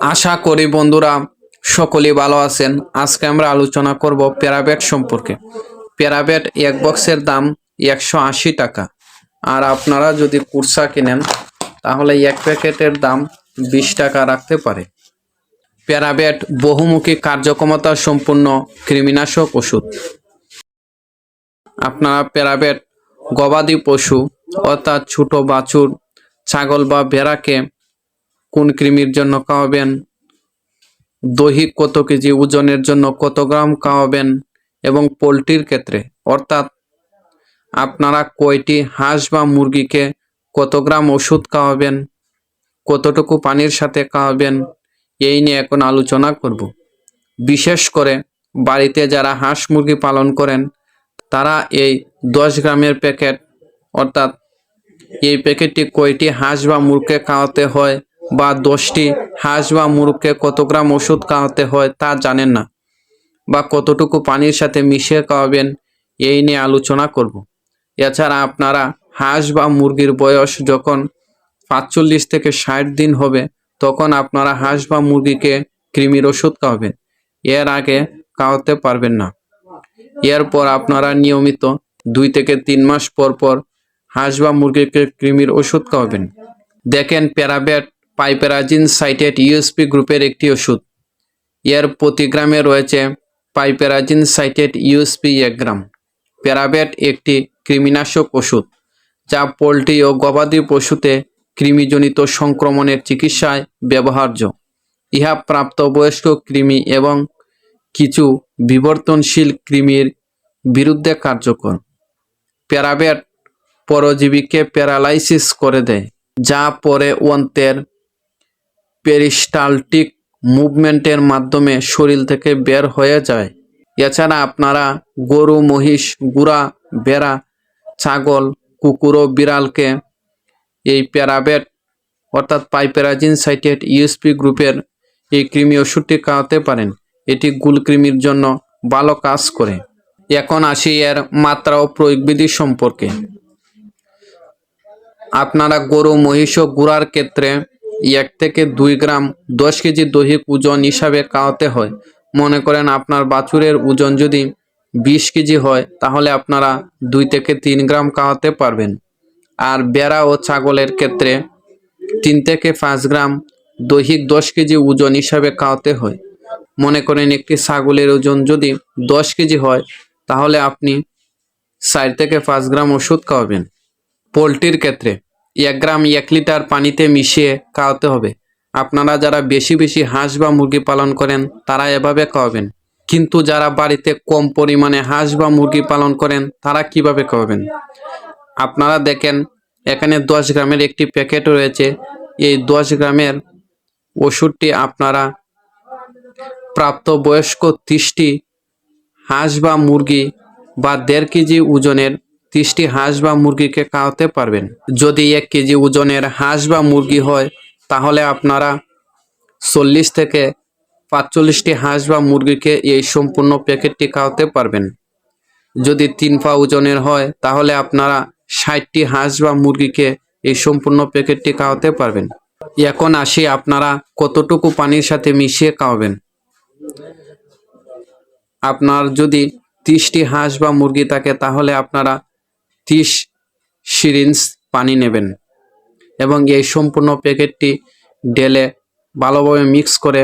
আশা করি বন্ধুরা সকলেই ভালো আছেন। আজকে আমরা আলোচনা করব প্যারাবেট সম্পর্কে। প্যারাবেট এক বক্সের দাম একশো আশি টাকা। আর আপনারা যদি কুরসা কিনেন, তাহলে এক প্যাকেটের দাম বিশ টাকা রাখতে পারে। প্যারাবেট বহুমুখী কার্যক্ষমতা সম্পূর্ণ কৃমিনাশক ওষুধ। আপনারা প্যারাবেট গবাদি পশু অর্থাৎ ছোট বাছুর, ছাগল বা ভেড়াকে কোন কৃমির জন্য খাওয়াবেন? দৈহিক কত কেজি ওজনের জন্য কত গ্রাম খাওয়াবেন? এবং পোলট্রির ক্ষেত্রে, অর্থাৎ আপনারা কয়টি হাঁস বা মুরগিকে কত গ্রাম ওষুধ খাওয়াবেন? কতটুকু পানির সাথে খাওয়াবেন? এই নিয়ে এখন আলোচনা করব। বিশেষ করে বাড়িতে যারা হাঁস মুরগি পালন করেন, তারা এই দশ গ্রামের প্যাকেট, অর্থাৎ এই প্যাকেটটি কয়টি হাঁস বা মুরগকে খাওয়াতে হয় বা দশটি হাঁস বা মুরগকে কত গ্রাম ওষুধ খাওয়াতে হয় তা জানেন না। বা কতটুকু পানির সাথে মিশিয়ে খাওয়াবেন, এই নিয়ে আলোচনা করব। এছাড়া আপনারা হাঁস বা মুরগির বয়স যখন পাঁচচল্লিশ থেকে ষাট দিন হবে, তখন আপনারা হাঁস বা মুরগিকে কৃমির ওষুধ খাওয়াবেন। এর আগে খাওয়াতে পারবেন না। এরপর আপনারা নিয়মিত দুই থেকে তিন মাস পর পর হাঁস বা মুরগিকে কৃমির ওষুধ খাওয়াবেন। দেখেন প্যারাবেট পাইপেরাজিন সাইটেড ইউএসপি গ্রুপের একটি ওষুধ। এর প্রতি গ্রামে রয়েছে পাইপেরাজিন সাইটেড ইউএসপি এক গ্রাম। প্যারাবেট একটি কৃমিনাশক ওষুধ, যা পোলট্রি ও গবাদি পশুতে কৃমিজনিত সংক্রমণের চিকিৎসায় ব্যবহার্য। ইহা প্রাপ্তবয়স্ক কৃমি এবং কিছু বিবর্তনশীল কৃমির বিরুদ্ধে কার্যকর। প্যারাবেট পরজীবীকে প্যারালাইসিস করে দেয়, যা পরে অন্তের পেরিস্টালটিক মুভমেন্টের মাধ্যমে শরীর থেকে বের হয়ে যায়। এছাড়া আপনারা গরু, মহিষ, গুড়া বেড়া ছাগল, কুকুর ও বিড়ালকে এই প্যারাবেট অর্থাৎ পাইপেরাজিন সাইটেড ইউএসপি গ্রুপের এই কৃমি ওষুধটি খাওয়াতে পারেন। এটি গুলকৃমির জন্য ভালো কাজ করে। এখন আসি এর মাত্রা ও প্রয়োগবিধি সম্পর্কে। আপনারা গরু, মহিষ ও গুড়ার ক্ষেত্রে এক থেকে দুই গ্রাম দশ কেজি দৈহিক ওজন হিসাবে খাওয়াতে হয়। মনে করেন আপনার বাছুরের ওজন যদি বিশ কেজি হয়, তাহলে আপনারা দুই থেকে তিন গ্রাম খাওয়াতে পারবেন। আর বেড়া ও ছাগলের ক্ষেত্রে তিন থেকে পাঁচ গ্রাম দৈহিক দশ কেজি ওজন হিসাবে খাওয়াতে হয়। মনে করেন একটি ছাগলের ওজন যদি দশ কেজি হয়, তাহলে আপনি চার থেকে পাঁচ গ্রাম ওষুধ খাওয়াবেন। পোলট্রির ক্ষেত্রে এক গ্রাম এক লিটার পানিতে মিশিয়ে খাওয়াতে হবে। আপনারা যারা বেশি বেশি হাঁস বা মুরগি পালন করেন, তারা এভাবে খাওয়াবেন। কিন্তু যারা বাড়িতে কম পরিমাণে হাঁস বা মুরগি পালন করেন, তারা কীভাবে খাওয়াবেন? আপনারা দেখেন, এখানে দশ গ্রামের একটি প্যাকেট রয়েছে। এই দশ গ্রামের ওষুধটি আপনারা প্রাপ্তবয়স্ক ত্রিশটি হাঁস বা মুরগি বা দেড় কেজি ওজনের ত্রিশটি হাঁস বা মুরগিকে খাওয়াতে পারবেন। যদি এক কেজি ওজনের হাঁস বা মুরগি হয়, তাহলে আপনারা চল্লিশ থেকে পাঁচচল্লিশটি হাঁস বা মুরগিকে এই সম্পূর্ণ প্যাকেটটি খাওয়াতে পারবেন। যদি তিন পা ওজনের হয়, তাহলে আপনারা ষাটটি হাঁস বা মুরগিকে এই সম্পূর্ণ প্যাকেটটি খাওয়াতে পারবেন। এখন আসি আপনারা কতটুকু পানির সাথে মিশিয়ে খাওয়াবেন। আপনার যদি ত্রিশটি হাঁস বা মুরগি থাকে, তাহলে আপনারা ত্রিশ সিরিঞ্জ পানি নেবেন এবং এই সম্পূর্ণ প্যাকেটটি ডেলে ভালোভাবে মিক্স করে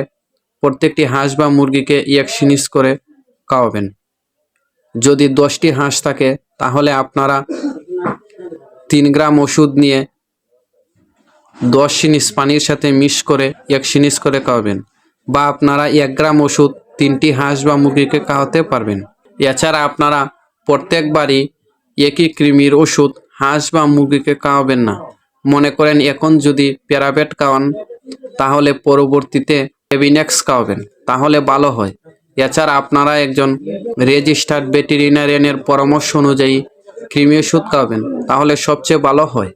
প্রত্যেকটি হাঁস বা মুরগিকে এক সিরিঞ্জ করে খাওয়াবেন। যদি দশটি হাঁস থাকে, তাহলে আপনারা তিন গ্রাম ওষুধ নিয়ে দশ সিনিস পানির সাথে মিক্স করে এক সিনিস করে খাওয়াবেন বা আপনারা এক গ্রাম ওষুধ তিনটি হাঁস বা মুরগিকে খাওয়াতে পারবেন। এছাড়া আপনারা প্রত্যেকবারই একই কৃমির ওষুধ হাঁস বা মুরগিকে খাওয়াবেন না। মনে করেন এখন যদি প্যারাবেট খাওয়ান, তাহলে পরবর্তীতে এভিনেক্স খাওয়াবেন, তাহলে ভালো হয়। এছাড়া আপনারা একজন রেজিস্টার্ড ভেটেরিনারিয়ানের পরামর্শ অনুযায়ী কৃমি ওষুধ খাওয়াবেন, তাহলে সবচেয়ে ভালো হয়।